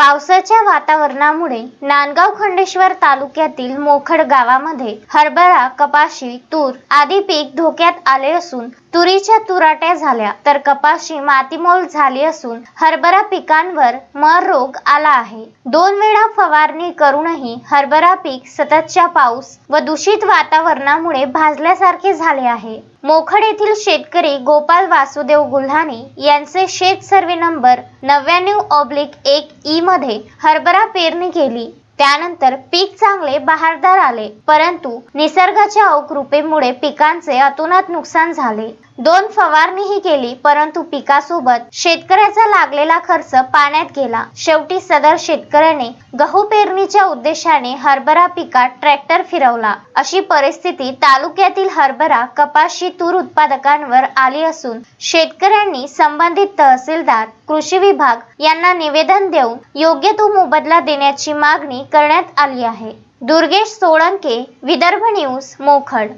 पावसाच्या वातावरणामुळे नांदगाव खंडेश्वर तालुक्यातील मोखड गावामध्ये हरभरा कपाशी तूर आदी पीक धोक्यात आले असून तुरीच्या तुराट्या झाल्या तर कपाशी मातीमोल झाली असून हरभरा पिकांवर मर रोग आला आहे. दोन वेळा फवारणी करूनही हरभरा पीक सततच्या पाऊस व दूषित वातावरणामुळे भाजल्यासारखे झाले आहे. मोखड येथील शेतकरी गोपाल वासुदेव गुल्हाने यांचे शेत सर्वे नंबर नव्याण्णव ऑब्लिक एक ई मध्ये हरभरा पेरणी केली. त्यानंतर पीक चांगले बहारदार आले. परंतु निसर्गाच्या अवकृपेमुळे पिकांचे अतोनात नुकसान झाले. दोन फवारणीही केली परंतु पिकासोबत शेतकऱ्याचा लागलेला खर्च पाण्यात गेला. शेवटी सदर शेतकऱ्याने गहू पेरणीच्या उद्देशाने हरभरा पिकात ट्रॅक्टर फिरवला. अशी परिस्थिती तालुक्यातील हरभरा कपाशी तूर उत्पादकांवर आली असून शेतकऱ्यांनी संबंधित तहसीलदार कृषी विभाग यांना निवेदन देऊन योग्य तो मोबदला देण्याची मागणी करण्यात आली आहे. दुर्गेश सोळंके विदर्भ न्यूज मोखड.